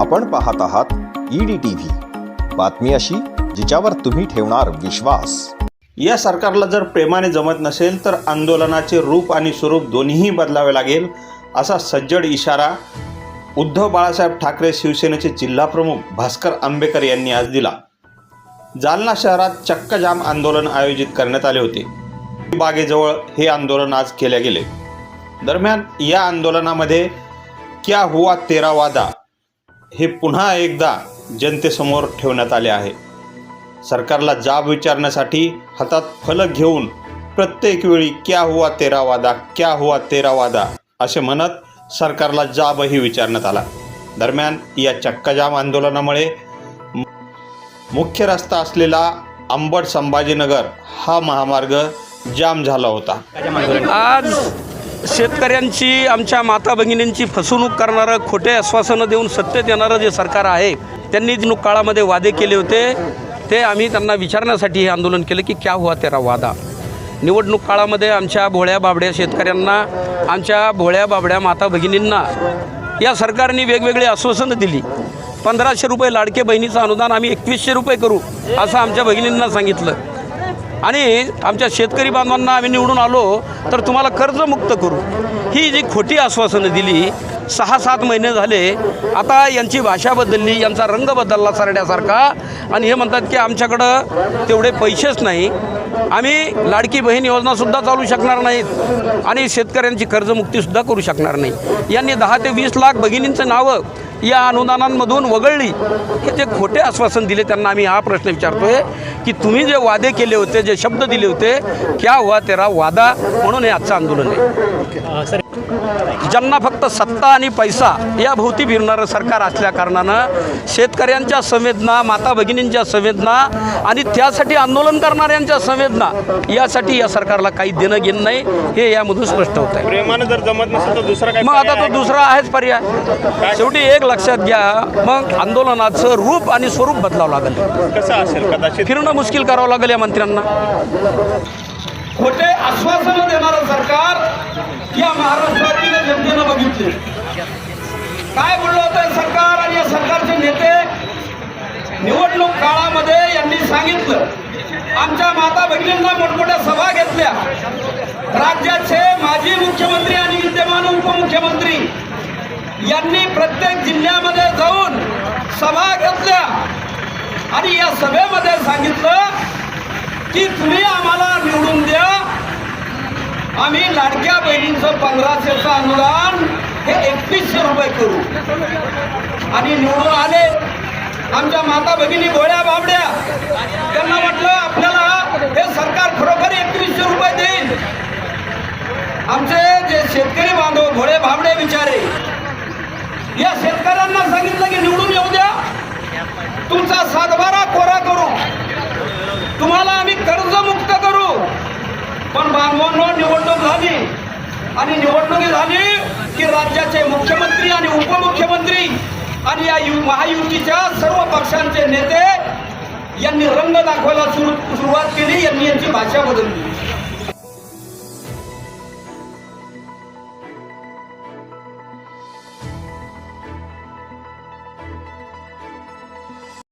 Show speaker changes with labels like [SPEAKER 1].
[SPEAKER 1] आपण पाहत आहात ईडी टीव्ही बातमी अशी जिच्यावर तुम्ही ठेवणार विश्वास.
[SPEAKER 2] या सरकारला जर प्रेमाने जमत नसेल तर आंदोलनाचे रूप आणि स्वरूप दोन्हीही बदलावे लागेल असा सज्जड इशारा उद्धव बाळासाहेब ठाकरे शिवसेनेचे जिल्हाप्रमुख भास्कर आंबेकर यांनी आज दिला. जालना शहरात चक्क जाम आंदोलन आयोजित करण्यात आले होते. बागेजवळ हे आंदोलन आज केले गेले. दरम्यान या आंदोलनामध्ये क्या हुआ तेरा वादा? हे पुन्हा एकदा जनतेसमोर ठेवण्यात आले आहे. सरकारला जाब विचारण्यासाठी हातात फलक घेऊन प्रत्येक वेळी क्या हुआ तेरा वादा क्या हुआ तेरा वादा असे म्हणत सरकारला जाबही विचारण्यात आला. दरम्यान या चक्काजाम आंदोलनामुळे मुख्य रस्ता असलेला अंबड संभाजीनगर हा महामार्ग जाम झाला होता.
[SPEAKER 3] आज शेतकऱ्यांची आमच्या माता भगिनींची फसवणूक करणारं खोटे आश्वासनं देऊन सत्तेत येणारं जे सरकार आहे त्यांनी निवडणूक काळामध्ये वादे केले होते ते आम्ही त्यांना विचारण्यासाठी हे आंदोलन केलं की क्या हुआ तेरा वादा? निवडणूक काळामध्ये आमच्या भोळ्या बाबड्या शेतकऱ्यांना आमच्या भोळ्या बाबड्या माता भगिनींना या सरकारने वेगवेगळी आश्वासनं दिली. पंधराशे रुपये लाडके बहिणीचं अनुदान आम्ही एकवीसशे रुपये करू असं आमच्या भगिनींना सांगितलं. आणि आमच्या शेतकरी बांधवांना आम्ही निवडून आलो तर तुम्हाला कर्जमुक्त करू. ही जी खोटी आश्वासनं दिली सहा सात महिने झाले आता यांची भाषा बदलली यांचा रंग बदलला सरड्यासारखा आणि हे म्हणतात की आमच्याकडं तेवढे पैसेच नाही. आम्ही लाडकी बहीण योजनासुद्धा चालू शकणार नाहीत. आणि शेतकऱ्यांची कर्जमुक्तीसुद्धा करू शकणार नाही. यांनी दहा ते वीस लाख भगिनींचं नावं या अनुदानांमधून वगळली. हे जे खोटे आश्वासन दिले त्यांना आम्ही हा प्रश्न विचारतोय की तुम्ही जे वादे केले होते जे शब्द दिले होते क्या हुआ तेरा वादा? म्हणून हे आजचं आंदोलन आहे. ज्यांना फक्त सत्ता आणि पैसा या भोवती फिरणारं सरकार असल्या कारणानं शेतकऱ्यांच्या संवेदना माता भगिनींच्या संवेदना आणि त्यासाठी आंदोलन करणाऱ्यांच्या संवेदना यासाठी या सरकारला काही देणं घेणं नाही हे यामधून स्पष्ट होत आहे.
[SPEAKER 4] प्रेमानं जर जमत नसेल तर दुसरा काय
[SPEAKER 3] मग आता तो दुसरा आहेच पर्याय. शेवटी एक लक्षात घ्या मग आंदोलनाचं रूप आणि स्वरूप बदलावं लागेल.
[SPEAKER 4] कसं असेल कदाचित?
[SPEAKER 3] फिरणं मुश्किल करावं लागेल या मंत्र्यांना. खोटे आश्वासनं देणारं सरकार या महाराष्ट्रातील जनतेनं बघितले. काय बोललं होतं सरकार आणि या सरकारचे नेते? निवडणूक काळामध्ये यांनी सांगितलं. आमच्या माता भगिनींना मोठमोठ्या सभा घेतल्या. राज्याचे माजी मुख्यमंत्री आणि विद्यमान उपमुख्यमंत्री यांनी प्रत्येक जिल्ह्यामध्ये जाऊन सभा घेतल्या. आणि या सभेमध्ये सांगितलं की तुम्ही आम्हाला आम्ही लाडक्या बहिणींचं पंधराशेचं अनुदान हे एकवीसशे रुपये करू. आणि निवडून आले आमच्या माता भगिनी गोळ्या बाबड्या त्यांना म्हटलं आपल्याला हे सरकार खरोखर एकवीसशे रुपये देईल. आमचे जे शेतकरी बांधव घोडे भाबडे विचारे या शेतकऱ्यांना सांगितलं की निवडून येऊ द्या. तुमचा सातबारा कोरा करू तुम्हाला आम्ही कर्जमुक्त करू पण बांधवांनो निवडणूक झाली आणि निवडणुकी झाली की राज्याचे मुख्यमंत्री आणि उपमुख्यमंत्री आणि या यु महायुतीच्या सर्व पक्षांचे नेते यांनी रंग दाखवायला सुरुवात केली यांनी यांची भाषा बदलली.